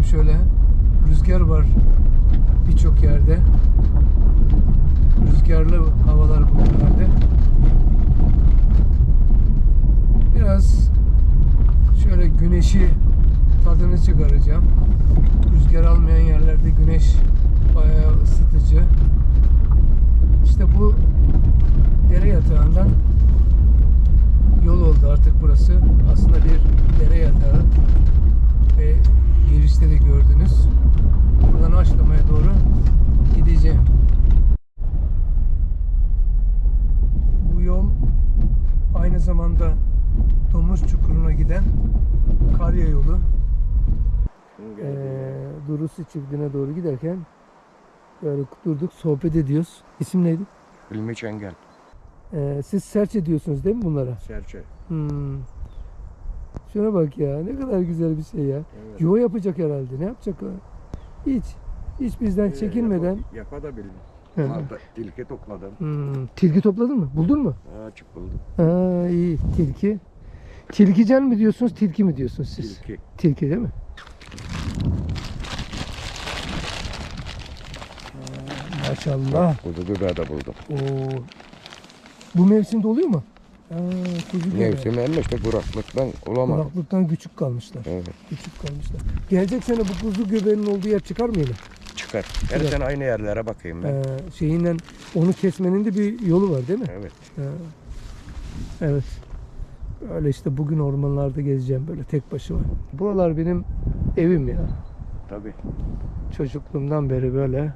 Gideceğim şöyle. Rüzgar var birçok yerde. Rüzgarlı havalar bugünlerde. Biraz şöyle güneşi tadını çıkaracağım. Rüzgar almayan yerlerde güneş bayağı ısıtıcı. İşte bu dere yatağından yol oldu artık burası. Aslında bir dere yatağı ve de gördünüz. Buradan Haşlama'ya doğru gideceğim. Bu yol aynı zamanda Domuz Çukuru'na giden Karya yolu. Ee, Durusu çiftliğine doğru giderken böyle durduk sohbet ediyoruz. İsim neydi? Hilmi Çengel, Ee, siz serç ediyorsunuz değil mi bunlara? Serçe. Hmm. Şuna bak ya ne kadar güzel bir şey ya. Evet. Yuva yapacak herhalde. Ne yapacak? Hiç. Hiç bizden Ee, çekinmeden. Yapa, yapa da bildim. Hı hı. Altta tilki topladım. Hmm. Tilki topladın mı? Buldun mu? Açık buldum. Ha iyi. Tilki. Tilkicen mi diyorsunuz, tilki mi diyorsunuz siz? Tilki. Tilki değil mi? Maşallah. Kuzu biber de buldum. Oo. Bu mevsimde oluyor mu? Ha, kuzu göbeği. Mevsim hem işte kuraklıktan olamadı. Kuraklıktan küçük kalmışlar. Evet. Küçük kalmışlar. Gelecek sene bu kuzu göbeğinin olduğu yer çıkar mı yine? Çıkar. Her Evet. sene aynı yerlere bakayım ben. Ee, şeyinden onu kesmenin de bir yolu var değil mi? Evet. Ha. Evet. Öyle işte bugün ormanlarda gezeceğim böyle tek başıma. Buralar benim evim ya. Tabii. Çocukluğumdan beri böyle.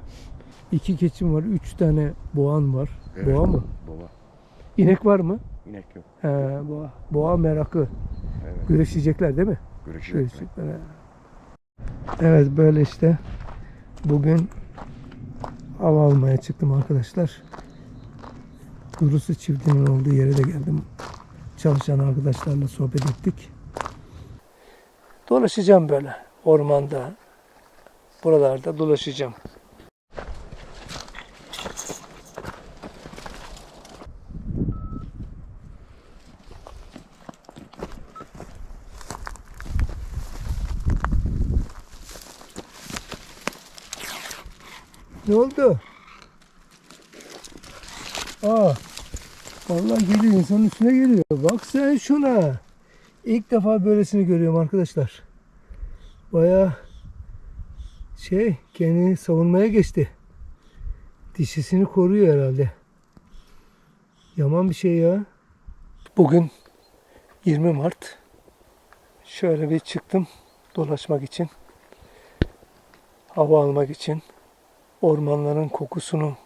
İki keçim var, üç tane boğan var. Evet. Boğa mı? Baba. İnek var mı? İnek yok. He, boğa. Boğa merakı. Evet. Güreşecekler değil mi? Güreşecekler. he. Evet böyle işte. Bugün hava almaya çıktım arkadaşlar. Durusu çiftliğinin olduğu yere de geldim. Çalışan arkadaşlarla sohbet ettik. Dolaşacağım böyle ormanda. Buralarda dolaşacağım. Oldu? Aa, vallahi geliyor insanın üstüne geliyor. Bak sen şuna. İlk defa böylesini görüyorum arkadaşlar. Baya şey kendini savunmaya geçti. Dişisini koruyor herhalde. Yaman bir şey ya. Bugün 20 Mart. Şöyle bir çıktım dolaşmak için. Hava almak için ormanların kokusunu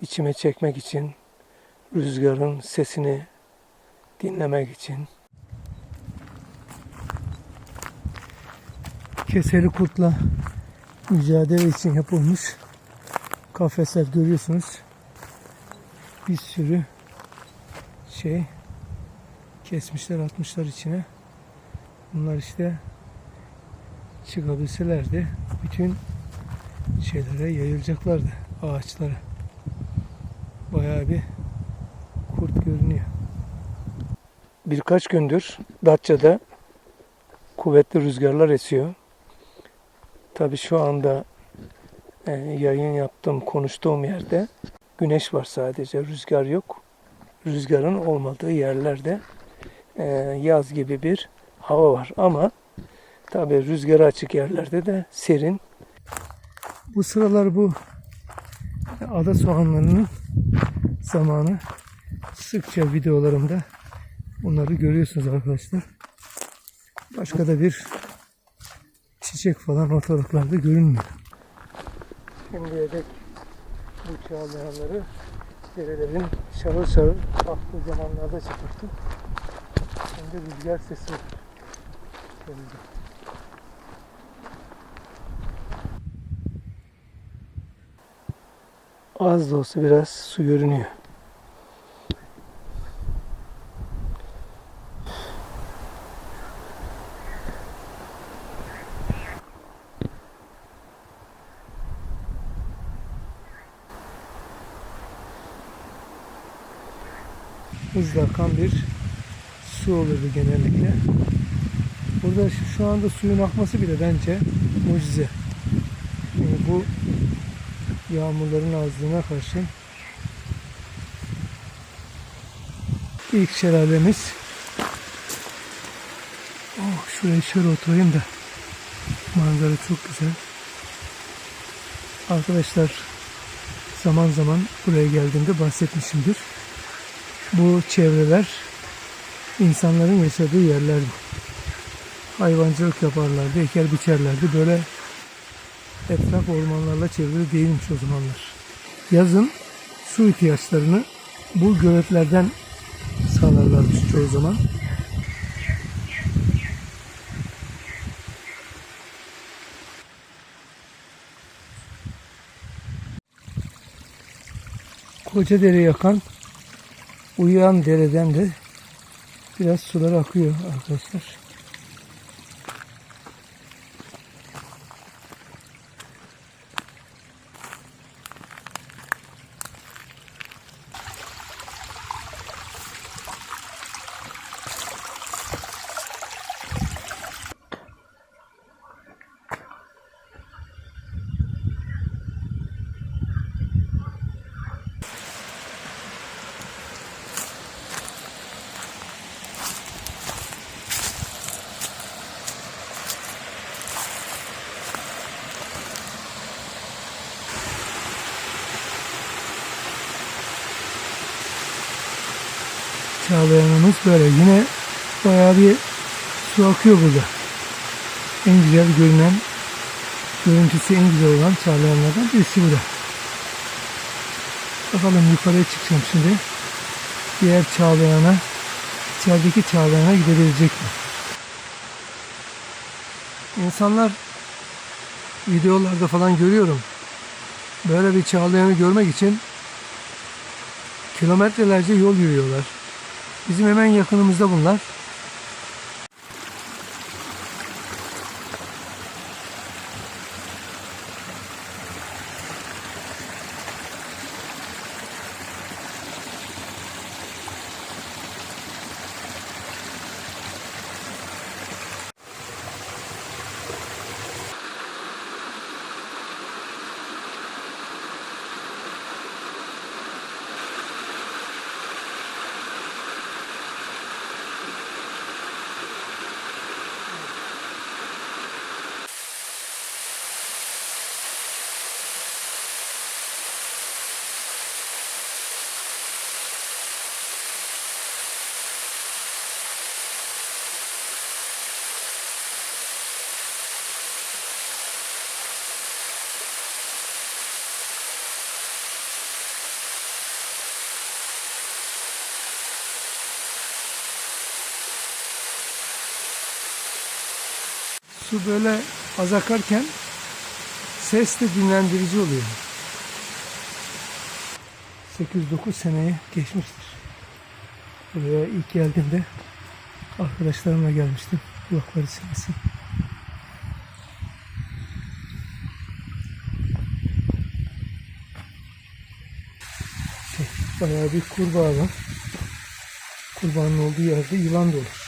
içime çekmek için, rüzgarın sesini dinlemek için. Keseli kurtla mücadele için yapılmış kafesler görüyorsunuz. Bir sürü şey kesmişler atmışlar içine. Bunlar işte çıkabilselerdi bütün şeylere yayılacaklardı ağaçlara. Bayağı bir kurt görünüyor. Birkaç gündür Datça'da kuvvetli rüzgarlar esiyor. Tabii şu anda e, yayın yaptığım, konuştuğum yerde güneş var sadece, rüzgar yok. Rüzgarın olmadığı yerlerde e, yaz gibi bir hava var ama tabii rüzgara açık yerlerde de serin, bu sıralar bu ada soğanlarının zamanı sıkça videolarımda bunları görüyorsunuz arkadaşlar. Başka da bir çiçek falan ortalıklarda görünmüyor. Şimdiye dek bu çağlayanları derelerin şarıl şarıl aktığı zamanlarda çıkarttım. Şimdi rüzgar sesi geldi. Az da olsa biraz su görünüyor. Hızla akan bir su olurdu genellikle. Burada şu- anda suyun akması bile bence mucize. Yani bu yağmurların azlığına karşı ilk şelalemiz. Oh şuraya şöyle oturayım da manzara çok güzel. Arkadaşlar zaman zaman buraya geldiğimde bahsetmişimdir. Bu çevreler insanların yaşadığı yerler bu. Hayvancılık yaparlardı, eker biçerlerdi. Böyle etraf ormanlarla çevrili değilmiş o zamanlar. Yazın su ihtiyaçlarını bu göletlerden sağlarlarmış çoğu zaman. Koca dere yakan uyuyan dereden de biraz sular akıyor arkadaşlar. Çağlayanımız böyle. Yine bayağı bir su akıyor burada. En güzel görünen, görüntüsü en güzel olan çağlayanlardan birisi bu da. Bakalım yukarıya çıkacağım şimdi. Diğer çağlayana, içerideki çağlayana gidebilecek mi? İnsanlar videolarda falan görüyorum. Böyle bir çağlayanı görmek için kilometrelerce yol yürüyorlar. Bizim hemen yakınımızda bunlar. Su böyle az akarken ses de dinlendirici oluyor. 8-9 seneye geçmiştir. Buraya ilk geldiğimde arkadaşlarımla gelmiştim. Kulakları çınlasın. Şey, bayağı bir kurbağa var. Kurbağanın olduğu yerde yılan da olur.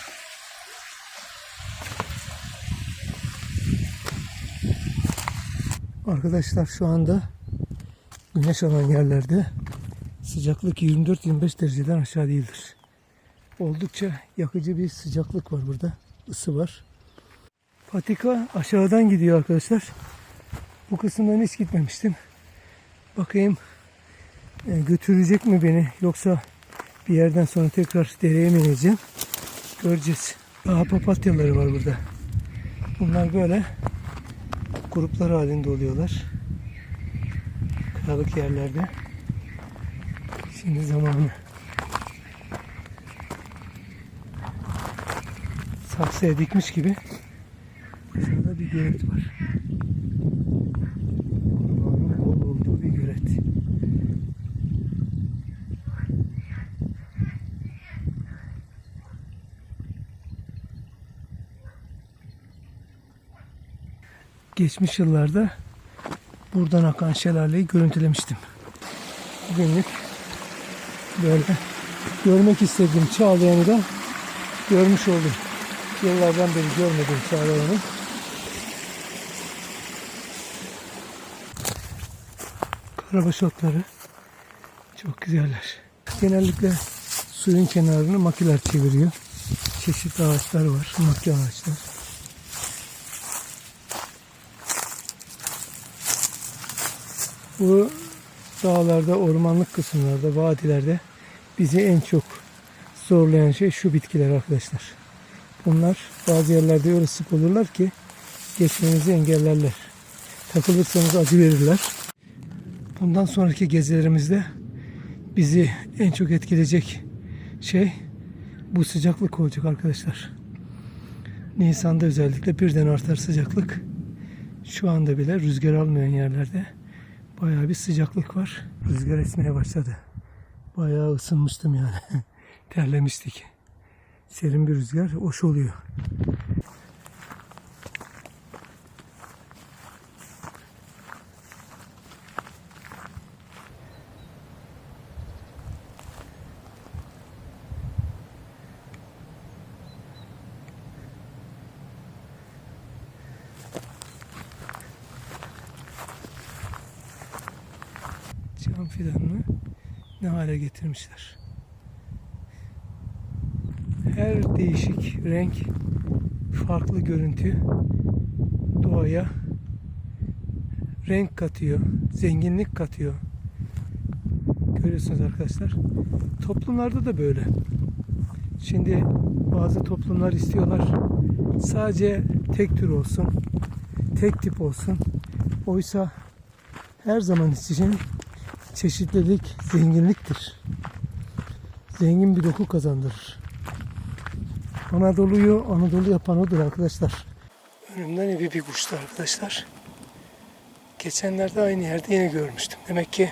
Arkadaşlar şu anda güneş alan yerlerde sıcaklık 24-25 dereceden aşağı değildir. Oldukça yakıcı bir sıcaklık var burada. Isı var. Patika aşağıdan gidiyor arkadaşlar. Bu kısımdan hiç gitmemiştim. Bakayım e, götürecek mi beni yoksa bir yerden sonra tekrar dereye mi ineceğim? Göreceğiz. Daha papatyaları var burada. Bunlar böyle gruplar halinde oluyorlar. Kayalık yerlerde. Şimdi zamanı. Saksıya dikmiş gibi aşağıda bir gölet var. Kurbanın bol olduğu bir gölet. Geçmiş yıllarda buradan akan şelaleyi görüntülemiştim. Bugünlük böyle görmek istediğim çağlayanı da görmüş oldum. Yıllardan beri görmedim Çağla Hanım. Karabaş otları çok güzeller. Genellikle suyun kenarını makiler çeviriyor. Çeşitli ağaçlar var, maki ağaçlar. Bu dağlarda, ormanlık kısımlarda, vadilerde bizi en çok zorlayan şey şu bitkiler arkadaşlar. Bunlar bazı yerlerde öyle sık olurlar ki geçmenizi engellerler. Takılırsanız acı verirler. Bundan sonraki gezilerimizde bizi en çok etkileyecek şey bu sıcaklık olacak arkadaşlar. Nisan'da özellikle birden artar sıcaklık. Şu anda bile rüzgar almayan yerlerde bayağı bir sıcaklık var. Rüzgar esmeye başladı. Bayağı ısınmıştım yani. Terlemiştik. Serin bir rüzgar hoş oluyor. Fidanını ne hale getirmişler. Her değişik renk, farklı görüntü doğaya renk katıyor, zenginlik katıyor. Görüyorsunuz arkadaşlar. Toplumlarda da böyle. Şimdi bazı toplumlar istiyorlar sadece tek tür olsun, tek tip olsun. Oysa her zaman için çeşitlilik zenginliktir. Zengin bir doku kazandırır. Anadolu'yu Anadolu yapan odur arkadaşlar. Önümden evi bir kuştu arkadaşlar. Geçenlerde aynı yerde yine görmüştüm. Demek ki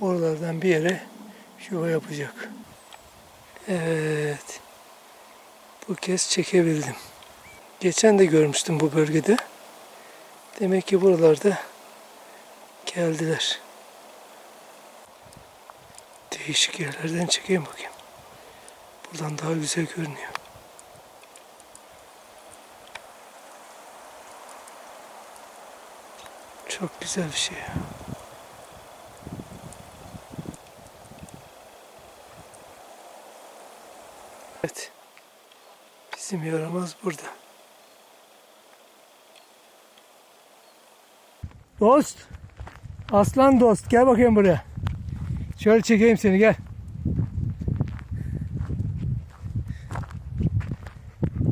buralardan bir yere yuva yapacak. Evet. Bu kez çekebildim. Geçen de görmüştüm bu bölgede. Demek ki buralarda geldiler. Değişik yerlerden çekeyim bakayım. Buradan daha güzel görünüyor. Çok güzel bir şey. Evet. Bizim yaramaz burada. Dost. Aslan dost. Gel bakayım buraya. Şöyle çekeyim seni gel.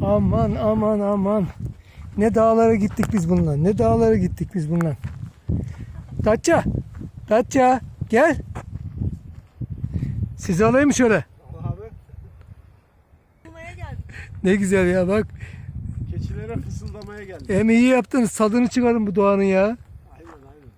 Aman aman aman. Ne dağlara gittik biz bununla. Ne dağlara gittik biz bununla. Datça. Datça. Gel. Sizi alayım mı şöyle? Ne güzel ya bak. Keçilere fısıldamaya geldik. Hem iyi yaptınız. Tadını çıkarın bu doğanın ya.